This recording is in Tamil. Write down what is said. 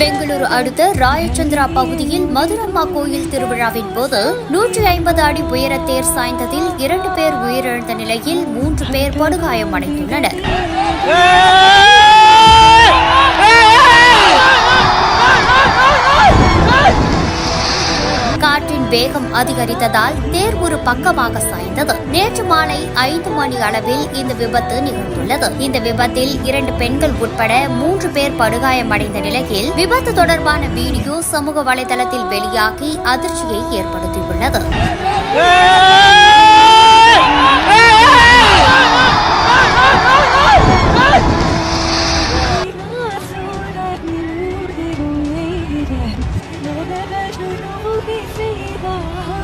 பெங்களூரு அடுத்த ராயச்சந்திரா பகுதியில் மதுரம்மா கோயில் திருவிழாவின் போது நூற்றி ஐம்பது அடி உயரத்தேர் சாய்ந்ததில் இரண்டு பேர் உயிரிழந்த நிலையில் மூன்று பேர் படுகாயமடைந்துள்ளனர். காற்றின் வேகம் அதிகரித்ததால் தேர் ஒரு பக்கமாக சாய்ந்தது. நேற்று மாலை ஐந்து மணி அளவில் இந்த விபத்து நிகழ்ந்துள்ளது. இந்த விபத்தில் இரண்டு பெண்கள் உட்பட மூன்று பேர் படுகாயமடைந்த நிலையில் விபத்து தொடர்பான வீடியோ சமூக வலைதளத்தில் வெளியாகி அதிர்ச்சியை ஏற்படுத்தியுள்ளது. be, be,